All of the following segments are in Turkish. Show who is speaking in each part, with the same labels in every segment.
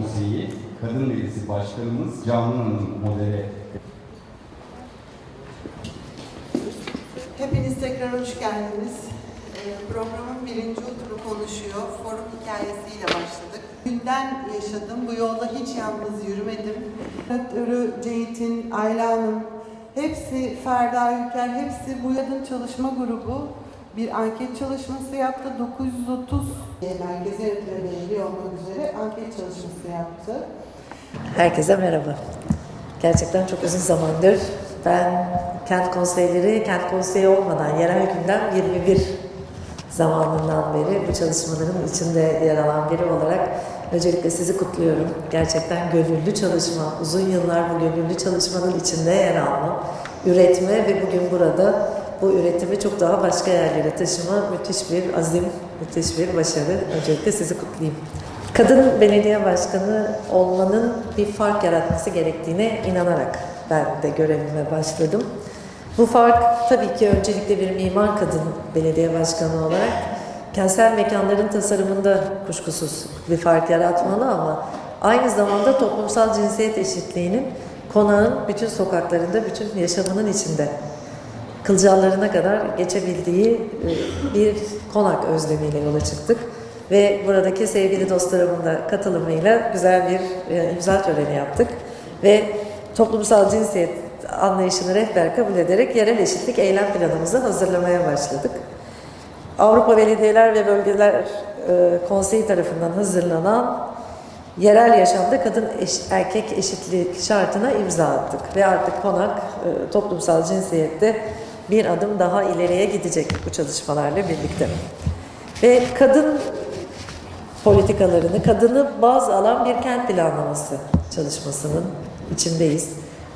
Speaker 1: Konseyi Kadın Meclisi Başkanımız Canan Hanım modere
Speaker 2: Hepiniz tekrar hoş geldiniz. Ee, Programın birinci turu konuşuyor. Forum hikayesiyle başladık. Günden yaşadım. Bu yolda hiç yalnız yürümedim. Redaktörü Ceyit'in, Ayla Hanım, hepsi Ferda Ülker, hepsi bu yadın çalışma grubu bir anket çalışması yaptı. 930 merkezi yönetimine ilgili olmak üzere anket çalışması yaptı.
Speaker 3: Herkese merhaba. Gerçekten çok uzun zamandır ben kent konseyleri, kent konseyi olmadan yerel gündem 21 zamanından beri bu çalışmaların içinde yer alan biri olarak öncelikle sizi kutluyorum. Gerçekten gönüllü çalışma, uzun yıllar bu gönüllü çalışmanın içinde yer alma, üretme ve bugün burada bu üretimi çok daha başka yerlere taşıma müthiş bir azim, müthiş bir başarı. Öncelikle sizi kutlayayım. Kadın belediye başkanı olmanın bir fark yaratması gerektiğine inanarak ben de görevime başladım. Bu fark tabii ki öncelikle bir mimar kadın belediye başkanı olarak kentsel mekanların tasarımında kuşkusuz bir fark yaratmalı ama aynı zamanda toplumsal cinsiyet eşitliğinin konağın bütün sokaklarında, bütün yaşamının içinde kılcallarına kadar geçebildiği e, bir konak özlemiyle yola çıktık. Ve buradaki sevgili dostlarımın da katılımıyla güzel bir e, imza töreni yaptık. Ve toplumsal cinsiyet anlayışını rehber kabul ederek yerel eşitlik eylem planımızı hazırlamaya başladık. Avrupa Belediyeler ve Bölgeler e, Konseyi tarafından hazırlanan yerel yaşamda kadın eş- erkek eşitlik şartına imza attık. Ve artık konak toplumsal cinsiyette bir adım daha ileriye gidecek bu çalışmalarla birlikte. Ve kadın politikalarını, kadını baz alan bir kent planlaması çalışmasının içindeyiz.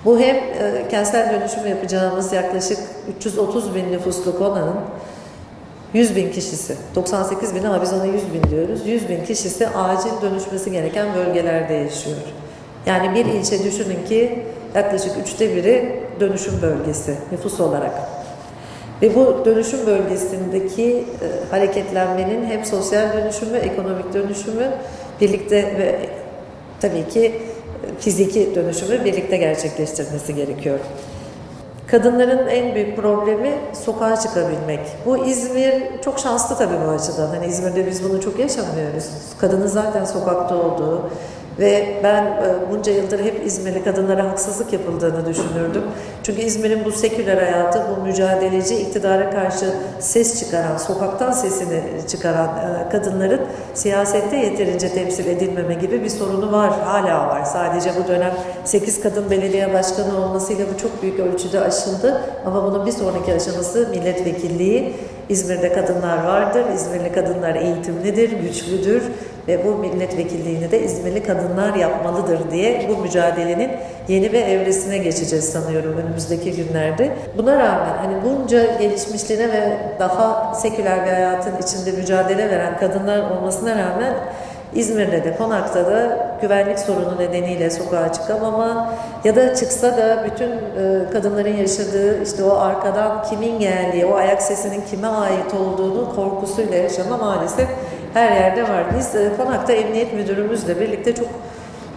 Speaker 3: Bu hem e, kentsel dönüşüm yapacağımız yaklaşık 330 bin nüfuslu konağın 100 bin kişisi, 98 bin ama biz ona 100 bin diyoruz. 100 bin kişisi acil dönüşmesi gereken bölgelerde yaşıyor. Yani bir ilçe düşünün ki yaklaşık üçte biri dönüşüm bölgesi nüfus olarak. Ve bu dönüşüm bölgesindeki e, hareketlenmenin hem sosyal dönüşümü, ekonomik dönüşümü birlikte ve tabii ki e, fiziki dönüşümü birlikte gerçekleştirmesi gerekiyor. Kadınların en büyük problemi sokağa çıkabilmek. Bu İzmir çok şanslı tabii bu açıdan. Hani İzmir'de biz bunu çok yaşamıyoruz. Kadının zaten sokakta olduğu ve ben e, bunca yıldır hep İzmirli kadınlara haksızlık yapıldığını düşünürdüm. Çünkü İzmir'in bu seküler hayatı, bu mücadeleci, iktidara karşı ses çıkaran, sokaktan sesini çıkaran e, kadınların siyasette yeterince temsil edilmeme gibi bir sorunu var, hala var. Sadece bu dönem 8 kadın belediye başkanı olmasıyla bu çok büyük ölçüde aşıldı. Ama bunun bir sonraki aşaması milletvekilliği. İzmir'de kadınlar vardır, İzmirli kadınlar eğitimlidir, güçlüdür ve bu milletvekilliğini de İzmirli kadınlar yapmalıdır diye bu mücadelenin yeni bir evresine geçeceğiz sanıyorum önümüzdeki günlerde. Buna rağmen hani bunca gelişmişliğine ve daha seküler bir hayatın içinde mücadele veren kadınlar olmasına rağmen İzmir'de de konakta da güvenlik sorunu nedeniyle sokağa çıkamama ya da çıksa da bütün e, kadınların yaşadığı işte o arkadan kimin geldiği, o ayak sesinin kime ait olduğunu korkusuyla yaşama maalesef her yerde var. Biz e, konakta emniyet müdürümüzle birlikte çok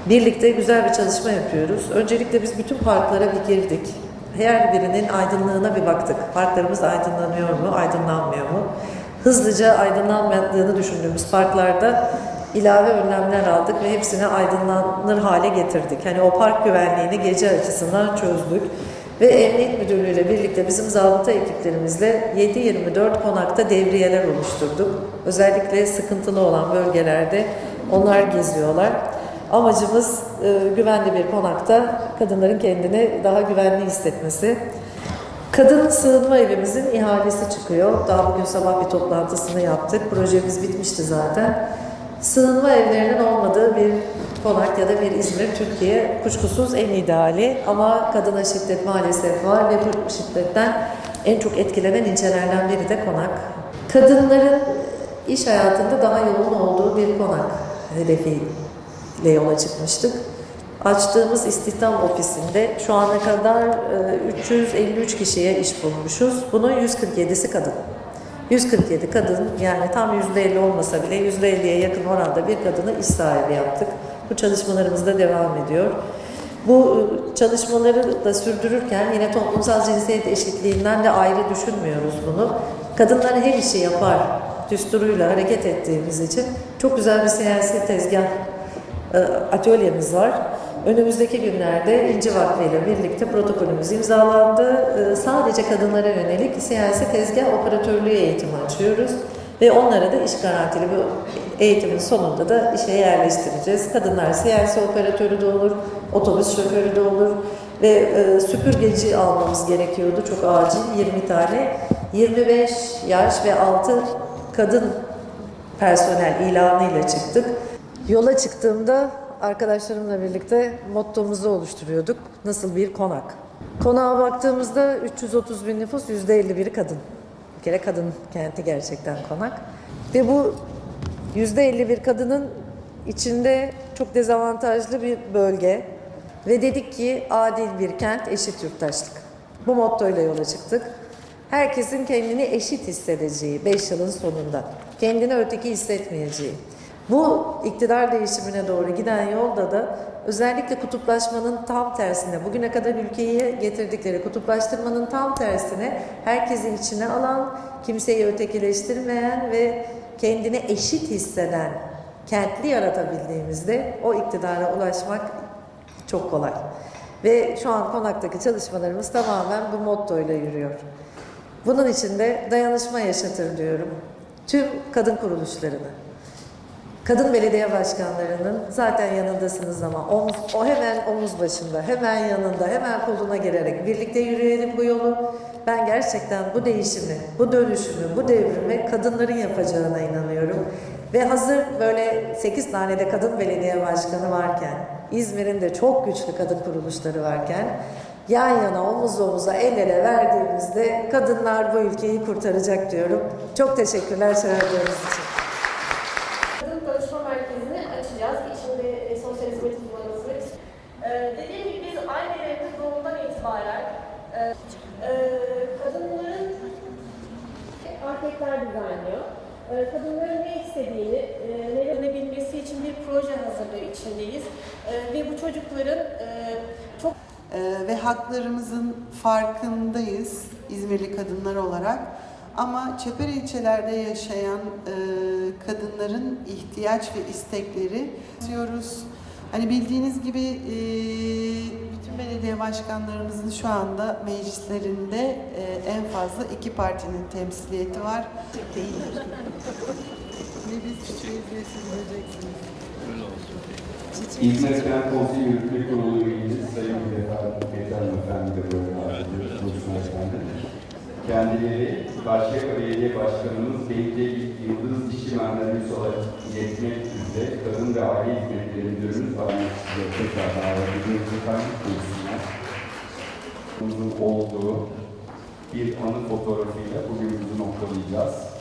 Speaker 3: birlikte güzel bir çalışma yapıyoruz. Öncelikle biz bütün parklara bir girdik. Her birinin aydınlığına bir baktık. Parklarımız aydınlanıyor mu, aydınlanmıyor mu? Hızlıca aydınlanmadığını düşündüğümüz parklarda ilave önlemler aldık ve hepsini aydınlanır hale getirdik. Hani o park güvenliğini gece açısından çözdük. Ve Emniyet Müdürlüğü ile birlikte bizim zabıta ekiplerimizle 7-24 konakta devriyeler oluşturduk. Özellikle sıkıntılı olan bölgelerde onlar geziyorlar. Amacımız e, güvenli bir konakta kadınların kendini daha güvenli hissetmesi. Kadın sığınma evimizin ihalesi çıkıyor. Daha bugün sabah bir toplantısını yaptık. Projemiz bitmişti zaten. Sığınma evlerinin olmadığı bir konak ya da bir İzmir Türkiye kuşkusuz en ideali ama kadına şiddet maalesef var ve bu şiddetten en çok etkilenen ilçelerden biri de konak. Kadınların iş hayatında daha yoğun olduğu bir konak hedefiyle yola çıkmıştık. Açtığımız istihdam ofisinde şu ana kadar e, 353 kişiye iş bulmuşuz. Bunun 147'si kadın. 147 kadın yani tam %50 olmasa bile %50'ye yakın oranda bir kadını iş sahibi yaptık. bu çalışmalarımız da devam ediyor. Bu e, çalışmaları da sürdürürken yine toplumsal cinsiyet eşitliğinden de ayrı düşünmüyoruz bunu. Kadınlar her işi yapar düsturuyla hareket ettiğimiz için çok güzel bir siyasi tezgah e, atölyemiz var. Önümüzdeki günlerde İnci Vakfı ile birlikte protokolümüz imzalandı. E, Sadece kadınlara yönelik siyasi tezgah operatörlüğü eğitimi açıyoruz. Ve onlara da iş garantili bu eğitimin sonunda da işe yerleştireceğiz. Kadınlar siyasi operatörü de olur, otobüs şoförü de olur ve e, süpürgeci almamız gerekiyordu çok acil 20 tane. 25 yaş ve altı kadın personel ilanıyla çıktık. Yola çıktığımda arkadaşlarımla birlikte mottomuzu oluşturuyorduk. Nasıl bir konak? Konağa baktığımızda 330 bin nüfus, %51'i kadın. Bir kere kadın kenti gerçekten konak. Ve bu %51 kadının içinde çok dezavantajlı bir bölge. Ve dedik ki adil bir kent, eşit yurttaşlık. Bu mottoyla yola çıktık. Herkesin kendini eşit hissedeceği 5 yılın sonunda. Kendini öteki hissetmeyeceği. Bu iktidar değişimine doğru giden yolda da özellikle kutuplaşmanın tam tersine, bugüne kadar ülkeyi getirdikleri kutuplaştırmanın tam tersine herkesi içine alan, kimseyi ötekileştirmeyen ve kendini eşit hisseden kentli yaratabildiğimizde o iktidara ulaşmak çok kolay. Ve şu an konaktaki çalışmalarımız tamamen bu mottoyla yürüyor. Bunun için de dayanışma yaşatır diyorum. Tüm kadın kuruluşlarını, kadın belediye başkanlarının zaten yanındasınız ama omuz, o hemen omuz başında, hemen yanında, hemen koluna girerek birlikte yürüyelim bu yolu. Ben gerçekten bu değişimi, bu dönüşümü, bu devrimi kadınların yapacağına inanıyorum. Ve hazır böyle 8 tane de kadın belediye başkanı varken, İzmir'in de çok güçlü kadın kuruluşları varken, yan yana omuz omuza el ele verdiğimizde kadınlar bu ülkeyi kurtaracak diyorum. Çok teşekkürler çağırdığınız için.
Speaker 4: Kadın Danışma Merkezi'ni açacağız. İçinde e, sosyal hizmet uzmanımız var. Ee, dediğim gibi biz aynı evde doğumdan itibaren e, e, kadınların erkekler düzenliyor. E, kadınların ne istediğini, e, ne öğrenebilmesi için bir proje hazırlığı içindeyiz. E, ve bu çocukların e, çok
Speaker 2: Ee, ve haklarımızın farkındayız İzmirli kadınlar olarak. Ama çeper ilçelerde yaşayan e, kadınların ihtiyaç ve istekleri diyoruz. Hani bildiğiniz gibi e, bütün belediye başkanlarımızın şu anda meclislerinde e, en fazla iki partinin temsiliyeti var. Değiller. Ne biz çiçeğiz.
Speaker 1: İzmir Kent Konseyi Yürütme Kurulu üyemiz Sayın Peter Efendi de böyle efendi. Kendileri Karşıyaka Belediye Başkanımız Beyce Yıldız Dişi Mühendisi olarak iletmek üzere Kadın ve Aile Hizmetleri size tekrar davet ediyoruz efendim. Buyursunlar. Bunun olduğu bir anı fotoğrafıyla bugünümüzü noktalayacağız.